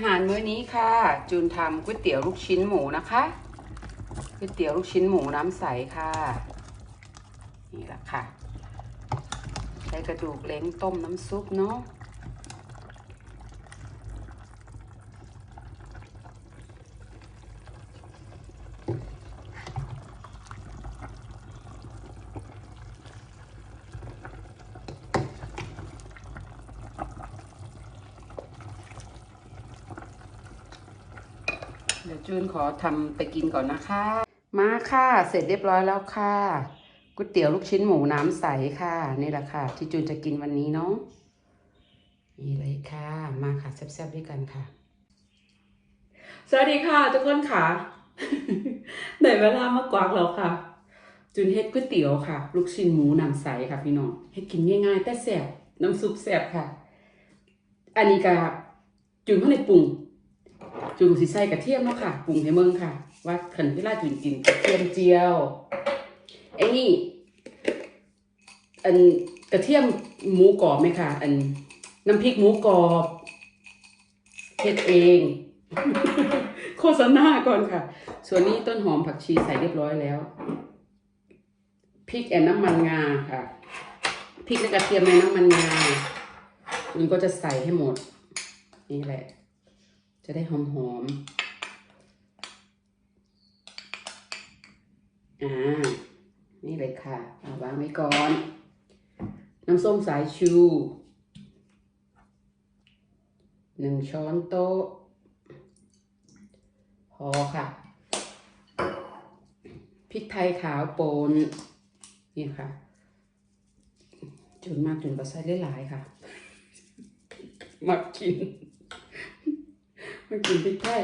อาหารมื้อนี้ค่ะ จูนทำก๋วยเตี๋ยวลูกชิ้นหมูนะคะก๋วยเตี๋ยวลูกชิ้นหมูน้ำใสค่ะ นี่แหละค่ะใช้กระดูกเล้งต้มน้ำซุปเนาะ เดี๋ยวจูนขอทำไปกินก่อนนะคะ มาค่ะ เสร็จเรียบร้อยแล้วค่ะก๋วยเตี๋ยวลูกชิ้นหมูน้ำใสค่ะ นี่แหละค่ะ ที่จูนจะกินวันนี้เนาะนี่เลยค่ะ มาค่ะแซ่บๆด้วยกันค่ะ สวัสดีค่ะ ทุกคนค่ะได้เวลามากวากแล้วค่ะ จุนเฮ็ดก๋วยเตี๋ยวค่ะ ลูกชิ้นหมูน้ำใสค่ะพี่น้องเฮ็ดกินง่ายๆ แต่แซ่บน้ำซุปแซ่บค่ะ อันนี้ก็จุนเพิ่นได้ปรุง จุนสิใส่กระเทียมเนาะค่ะปรุงให้เมืองค่ะ ว่าขันเวลาจุนกินกระเทียมเจียวไอ้นี่อันกระเทียมหมูกรอบไหมค่ะอันน้ำพริกหมูกรอบเฮ็ดเอง โฆษณาก่อนค่ะ ส่วนนี้ต้นหอมผักชีใส่เรียบร้อยแล้วพริกแอนน้ำมันงาค่ะพริกและกระเทียมในน้ำมันงามันก็จะใส่ให้หมด นี่แหละ จะได้หอมหอมๆอ่า นี่เลยค่ะเอาวางไว้ก่อน น้ำส้มสายชูหนึ่งช้อนโต๊ะ พอค่ะ พริกไทยขาวป่นนี่ค่ะจุนมากจุนก็ใส่หลายๆค่ะมากิน มากินพริกไทย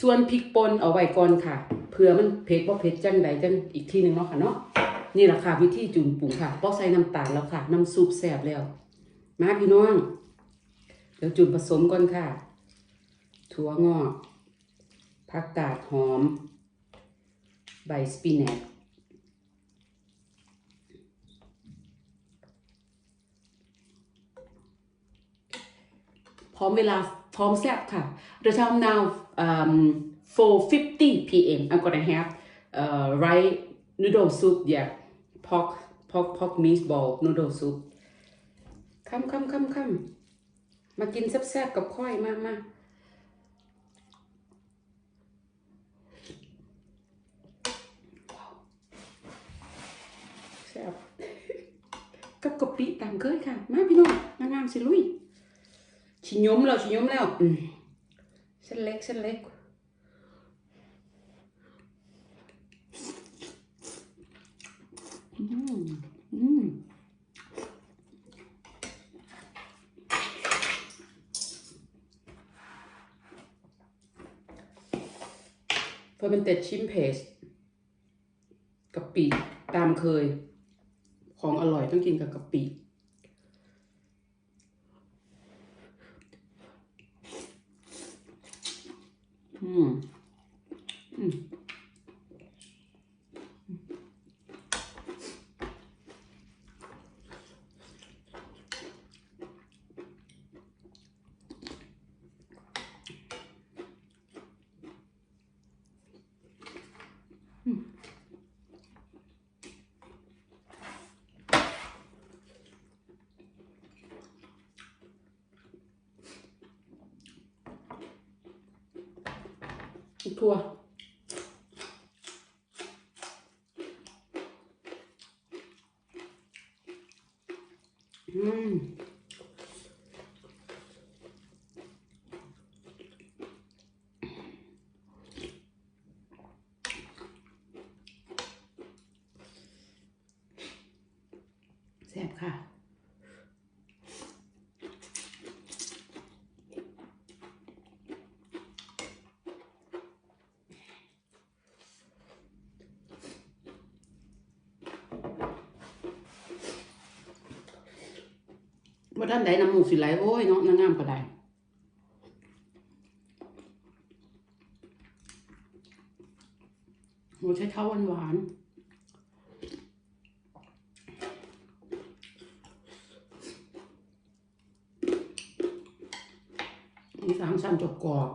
ส่วนพริกป่นเอาไว้ก่อนค่ะเผื่อมันเผ็ดว่าเผ็ดจังใดจังอีกทีหนึ่งเนาะค่ะเนาะนี่แหละค่ะวิธีจุนปรุงค่ะป้อใส่น้ำตาลแล้วค่ะน้ำซุปแซ่บแล้ว มาพี่น้องเดี๋ยวจุนผสมก่อนค่ะ ถั่วงอกผักกาดหอม ใบสปินัทพร้อมเวลา พร้อมแซ่บค่ะ The time now um, 4:50 p.m. I'm gonna have uh, rice noodle soup yeah pork pork pork meatball noodle soup คำคำคำคำมากินแซ่บๆกับข้อยมากมาแซ่บกับกะปิตามเคยค่ะ มาพี่น้องนางงามสิลุย ชิยมแล้วชิยมแล้วอืมเส้นเล็กเส้นเล็กอืมอืมเพื่อเป็นเต็ดชิมเพสกะปิตามเคย ของอร่อยต้องกินกับกะปิ อืม อืม ทั่วอืม แซ่บค่ะ ว่าท่านใดน้ำมูกสิไหลโอ้ยเนาะนางงามก็ได้โหใช้ข้าวหวานๆอีสานสั่นจบกรอบ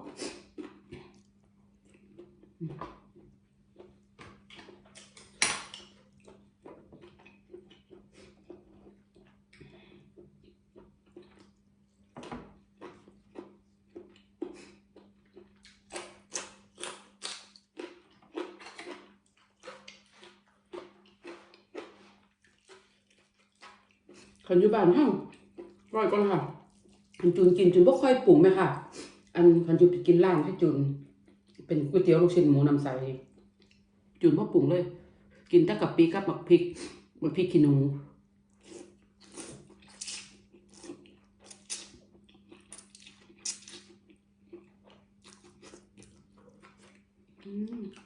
ขันยุบานห้างร่อยก่อนค่ะขันจูนกินจูนบ่ค่อยปรุงไหมค่ะ อันขันจูนไปกินร้านที่จูนเป็นก๋วยเตี๋ยวลูกชิ้นหมูน้ำใสจูนบ่ปรุงเลย กินแต่กับปีกับหมักพริกหมักพริกขี้หนูอืม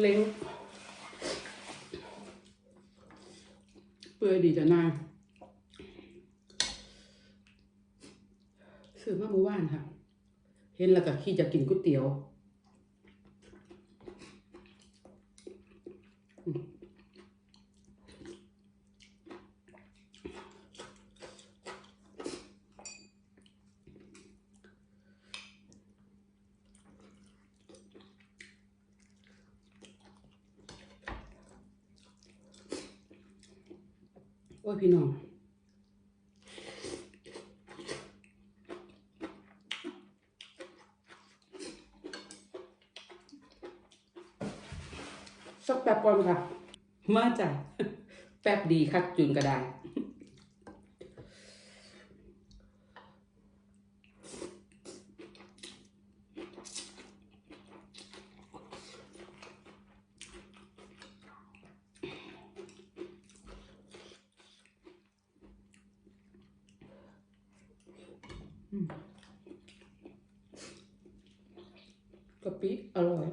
เล้งเปื่อยดีจะนายซื้อมาเมื่อวานค่ะ เห็นแล้วก็ขี้จะกินก๋วยเตี๋ยว ยพี่น้องสักแป๊บก่อนค่ะ มาจ้ะแป๊บดีคักจุนกระดานอืมกะปิอร่อย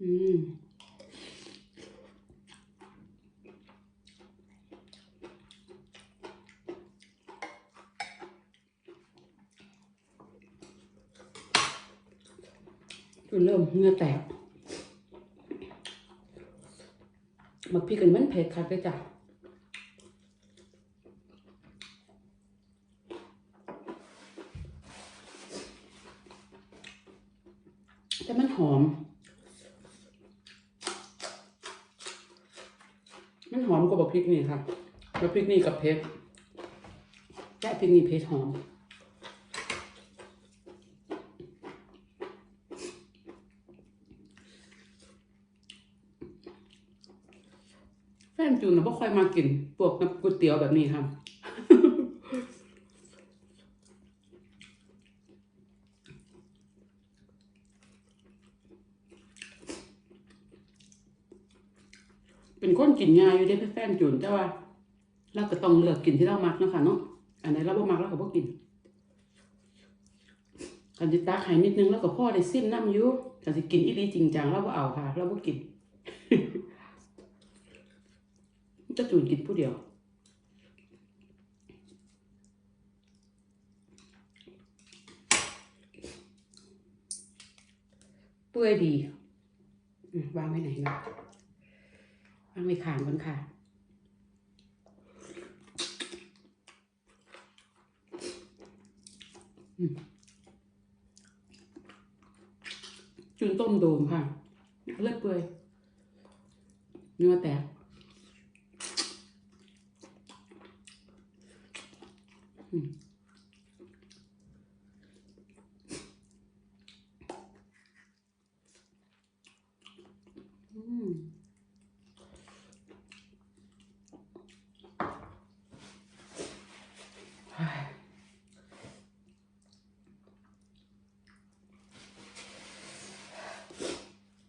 อืมจนเริ่มเหงื่อแตกมาพี่กันมันเผ็ดคักเลยจ้ะแต่มันหอม มันหอม กว่าบักพริกนี่ค่ะบักพริกนี่กับเพชรแต่พริกนี่เพชรหอมแฟนจูนนะบ่ค่อยมากินพวกน้ำก๋วยเตี๋ยวแบบนี้ค่ะ เป็นคนกินง่ายอยู่ได้แฟนจูนแต่ว่าเราก็ต้องเลือกกินที่เรามักเนาะคะเนาะอันไหนเราบ่มักเราก็บ่กินกันจิตาไข่นิดนึงแล้วก็พ่อได้ซิมน้ำอยู่กันสิกินอีหลีจริงจังเราบ่เอาค่ะเราบ่กินจะจูนกินผู้เดียวเปื่อยดีอืมวางไว้ไหนเนาะ วางไว้ขางบนค่ะจุนต้มโดมค่ะ เลือดเปื่อยเนื้อแตกอืมอืมเฮ้ย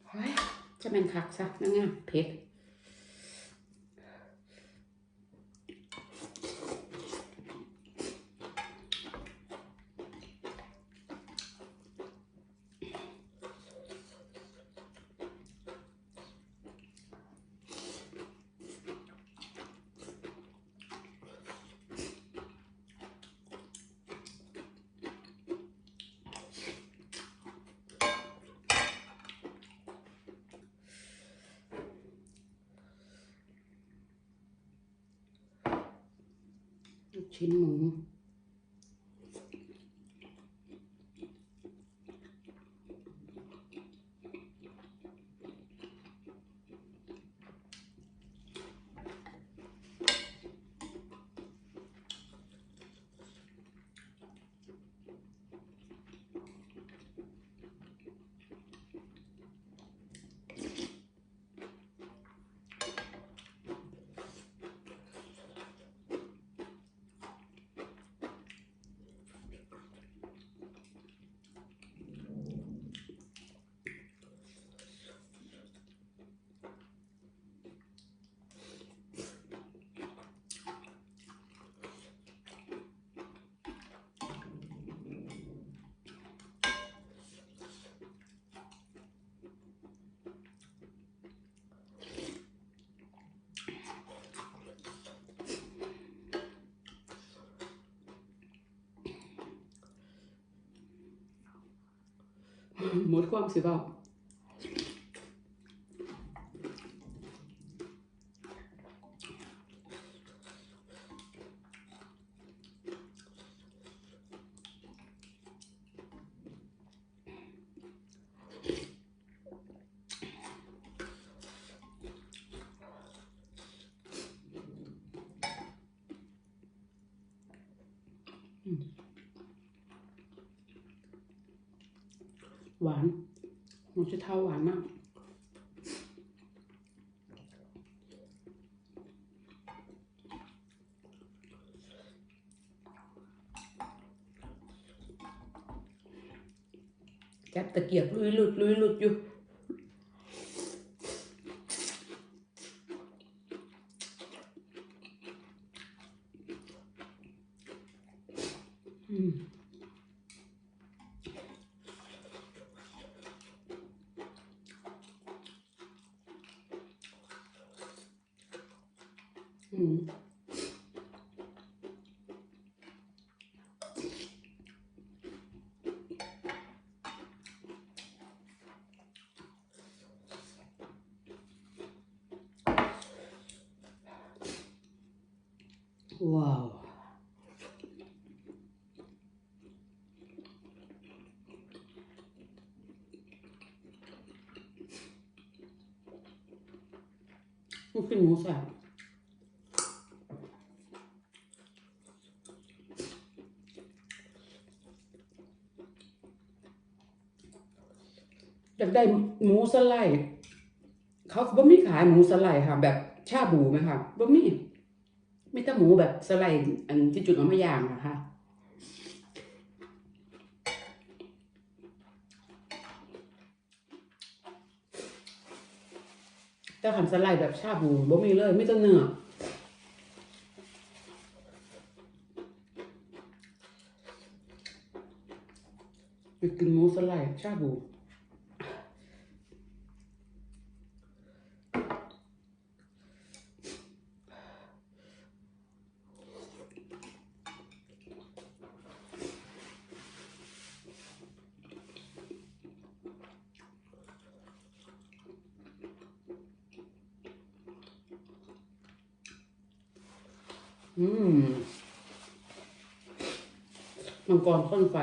เฮ้ย มันคักซะนั่นไงเพชร ชิ้นหมู หมดค หวานมันจะเท่าหวานมากจับตะเกียบลุยหลุดลุยหลุดอยู่ อืม อืมว้าวมันเป็นหมูสับอยาก ได้หมูสไลด์เขาบ่มีขายหมูสไลด์ค่ะ แบบชาบูไหมคะบ่มีมีแต่หมูแบบสไลด์อันที่จุดเอามาย่างอะคะแต่ขันสไลด์แบบชาบูบ่มีเลยไม่ต้องเนื้อไปกินหมูสไลด์ชาบู อืมมังกรพ่นไฟ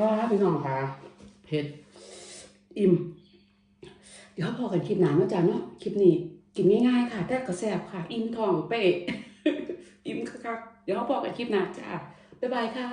ว้าพี่น้องค่ะเผ็ดอิ่ม เดี๋ยวพอกันคลิปหนาเนาะจ๊ะเนาะคลิปนี้กินง่ายๆค่ะ แต่กระแสบค่ะ อิ่มท้องเป๊ะอิ่มคักๆเดี๋ยวพอกันคลิปหนาจ้าบ๊ายบายค่ะ